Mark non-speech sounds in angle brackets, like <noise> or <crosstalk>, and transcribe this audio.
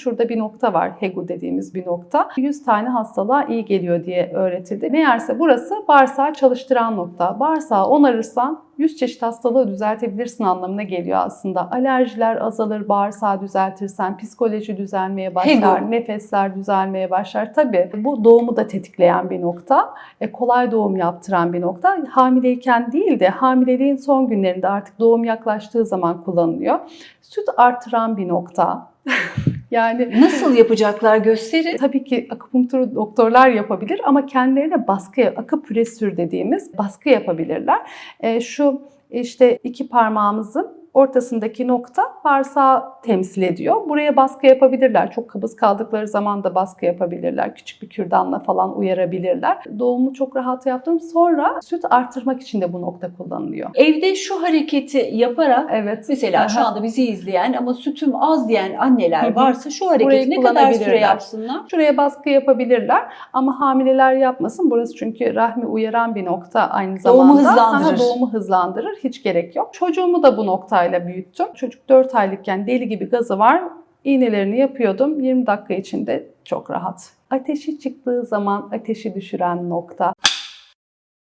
şurada bir nokta var. Hegu dediğimiz bir nokta. 100 tane hastalığa iyi geliyor diye öğretildi. Meğerse burası bağırsağı çalıştıran nokta. Bağırsağı onarırsan 100 çeşit hastalığı düzeltebilirsin anlamına geliyor aslında. Alerjiler azalır, bağırsağı düzeltirsen, psikoloji düzelmeye başlar, Hegu. nefesler düzelmeye başlar. Tabii bu doğumu da tetikleyen bir nokta. E, kolay doğum yaptıran bir nokta. Hamileyken değil de hamileliğin son günlerinde artık doğum yaklaştığı zaman kullanılıyor. Süt artıran bir nokta. <laughs> yani Nasıl yapacaklar gösterin. Tabii ki akupunkturu doktorlar yapabilir ama kendilerine baskı, akupüressür dediğimiz baskı yapabilirler. E, şu işte iki parmağımızın ortasındaki nokta bağırsağı temsil ediyor. Buraya baskı yapabilirler. Çok kabız kaldıkları zaman da baskı yapabilirler. Küçük bir kürdanla falan uyarabilirler. Doğumu çok rahat yaptım. Sonra süt artırmak için de bu nokta kullanılıyor. Evde şu hareketi yaparak Evet. Mesela şu Aha. anda bizi izleyen ama sütüm az diyen anneler varsa şu Burayı hareketi ne kadar süre yapsınlar? Şuraya baskı yapabilirler ama hamileler yapmasın. Burası çünkü rahmi uyaran bir nokta aynı zamanda. Doğumu hızlandırır. Aha, doğumu hızlandırır. Hiç gerek yok. Çocuğumu da bu noktayla büyüttüm. Çocuk 4 aylıkken deli gibi gazı var. İğnelerini yapıyordum. 20 dakika içinde çok rahat. Ateşi çıktığı zaman ateşi düşüren nokta.